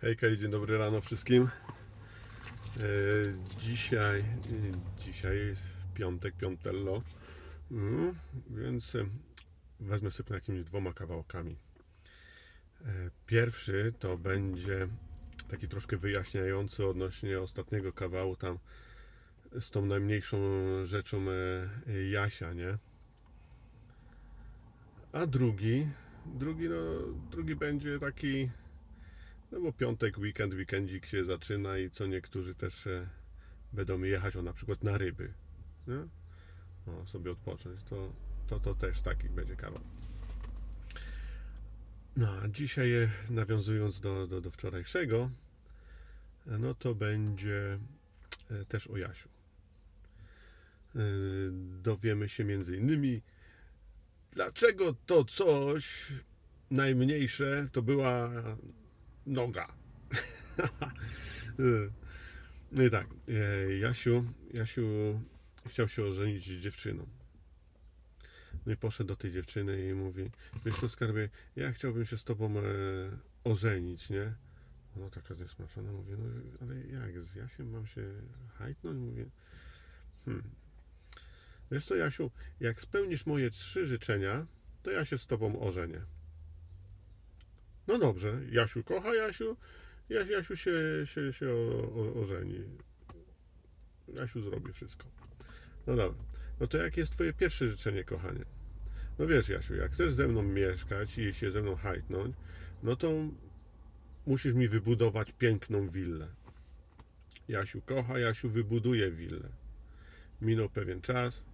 Hejka dzień dobry rano wszystkim. E, Dzisiaj, dzisiaj jest piątek, piątello, Mm, więc e, wezmę sypnę jakimiś dwoma kawałkami. E, Pierwszy to będzie taki troszkę wyjaśniający odnośnie ostatniego kawału tam z tą najmniejszą rzeczą Jasia, nie? A drugi, drugi, no, drugi będzie taki no bo piątek, weekend, weekendzik się zaczyna i co niektórzy też e, będą jechać o na przykład na ryby. Nie? O, sobie odpocząć. To, to, to też taki będzie kawał. No, a dzisiaj e, nawiązując do, do, do wczorajszego, e, no to będzie też o Jasiu. Dowiemy się między innymi, dlaczego to coś najmniejsze to była noga. No i tak, e, Jasiu, Jasiu chciał się ożenić z dziewczyną. No i poszedł do tej dziewczyny i mówi, wiesz co skarbie, ja chciałbym się z tobą e, ożenić, nie? Ona taka zniesmaczona mówi, no ale jak, z Jasiem mam się hajtnąć? Mówię, hmm. Wiesz co Jasiu, jak spełnisz moje trzy życzenia, to ja się z tobą ożenię. No dobrze, Jasiu kocha Jasiu, Jasiu się, się, się ożeni. Jasiu zrobi wszystko. No dobra, no to jakie jest twoje pierwsze życzenie, kochanie? No wiesz, Jasiu, jak chcesz ze mną mieszkać i się ze mną hajtnąć, no to musisz mi wybudować piękną willę. Jasiu kocha, Jasiu wybuduje willę. Minął pewien czas,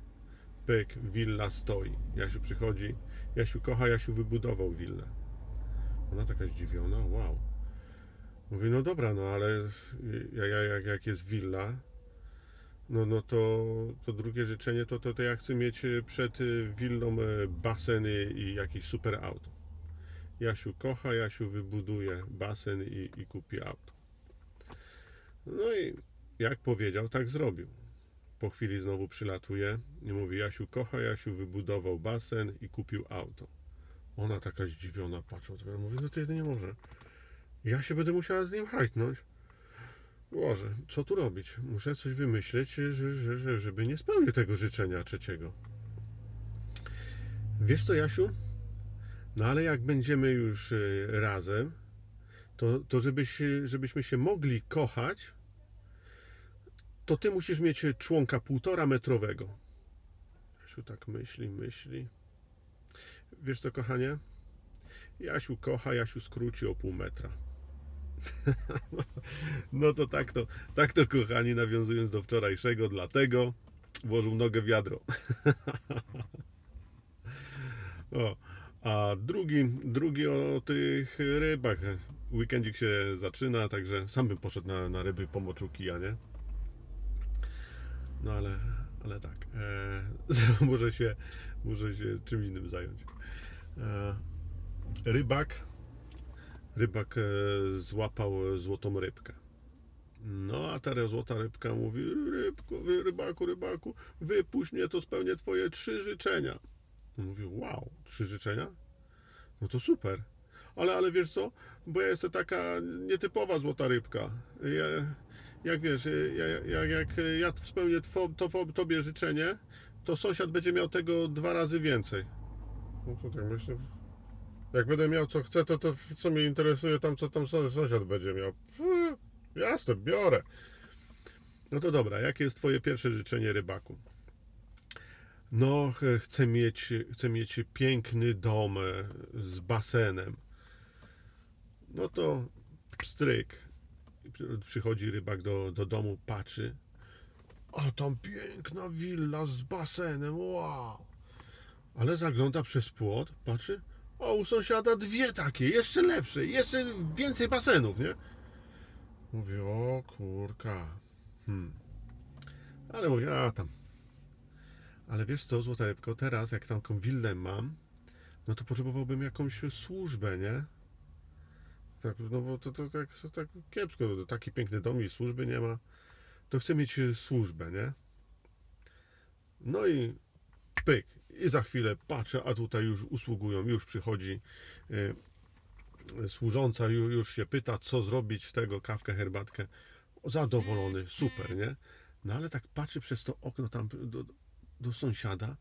pyk, willa stoi. Jasiu przychodzi, Jasiu kocha, Jasiu wybudował willę. Ona taka zdziwiona, wow. Mówi, no dobra, no ale jak, jak, jak jest willa, no, no to, to drugie życzenie to, to, to ja chcę mieć e, przed e, willą e, basen i, jakiś super auto. Jasiu kocha, Jasiu wybuduje basen i, i kupi auto. No i jak powiedział, tak zrobił. Po chwili znowu przylatuje i mówi, Jasiu kocha, Jasiu wybudował basen i kupił auto. Ona taka zdziwiona patrząc, mówi, no to jedynie może. Ja się będę musiała z nim hajtnąć. Boże, co tu robić? Muszę coś wymyśleć, że, że, że, żeby nie spełnił tego życzenia trzeciego. Wiesz co, Jasiu? No ale jak będziemy już y, razem, to, to żebyś, żebyśmy się mogli kochać, to ty musisz mieć członka półtora metrowego. Jasiu tak myśli, myśli. Wiesz co, kochanie? Jasiu kocha, Jasiu skróci o pół metra. No to tak to, tak to kochani, nawiązując do wczorajszego, dlatego włożył nogę w wiadro. O, a drugi, drugi o tych rybach. Weekendzik się zaczyna, także sam bym poszedł na, na ryby po moczu kija, nie? No ale, ale tak. E, się, muszę się czym innym zająć. E, rybak rybak e, złapał złotą rybkę. No a ta złota rybka mówi, rybku, rybaku, rybaku, wypuść mnie, to spełnię twoje trzy życzenia. On mówi, wow, trzy życzenia? No to super. Ale, ale wiesz co, bo ja jestem taka nietypowa złota rybka. Ja, jak wiesz, ja, jak, jak ja spełnię two, to, tobie życzenie, to sąsiad będzie miał tego dwa razy więcej. No to tak myślę, jak będę miał co chcę, to, to co mnie interesuje tam, co tam sąs- sąsiad będzie miał. Jasne, biorę. No to dobra, jakie jest twoje pierwsze życzenie rybaku? No, ch- chcę mieć, chcę mieć piękny dom e, z basenem. No to pstryk. Przy- Przychodzi rybak do, do domu, patrzy. A tam piękna willa z basenem, wow! Ale zagląda przez płot, patrzy. O, u sąsiada dwie takie, jeszcze lepsze, jeszcze więcej basenów, nie? Mówię, o kurka. Hmm. Ale mówię, a tam. Ale wiesz co, złota rybko, teraz jak taką willę mam, no to potrzebowałbym jakąś służbę, nie? Tak, no bo to, to, tak, to tak kiepsko, taki piękny dom i służby nie ma. To chcę mieć e, służbę, nie? No i pyk. I za chwilę patrzę, a tutaj już usługują, już przychodzi y, służąca ju- już się pyta, co zrobić, tego kawkę, herbatkę. Zadowolony, super, nie? No ale tak patrzy przez to okno tam do, do sąsiada,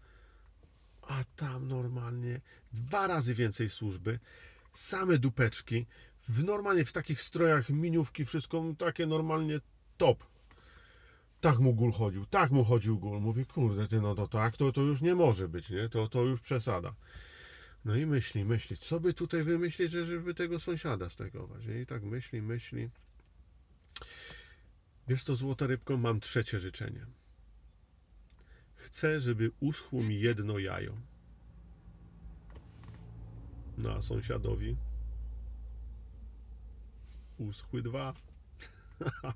a tam normalnie dwa razy więcej służby, same dupeczki, w normalnie w takich strojach miniówki, wszystko takie normalnie top. Tak mu gól chodził, tak mu chodził gól. Mówi, kurde, ty, no to tak, to, to już nie może być, nie? To, to już przesada. No i myśli, myśli, co by tutaj wymyślić, że- żeby tego sąsiada stegować. I tak myśli, myśli. Wiesz co, złota rybko, mam trzecie życzenie. Chcę, żeby uschło mi jedno jajo. No a sąsiadowi uschły dwa.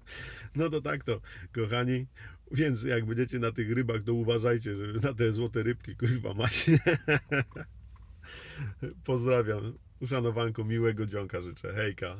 No to tak to, kochani. Więc jak będziecie na tych rybach, to uważajcie, żeby na te złote rybki kuźwa macie. Pozdrawiam. Uszanowanko, miłego dzionka życzę. Hejka.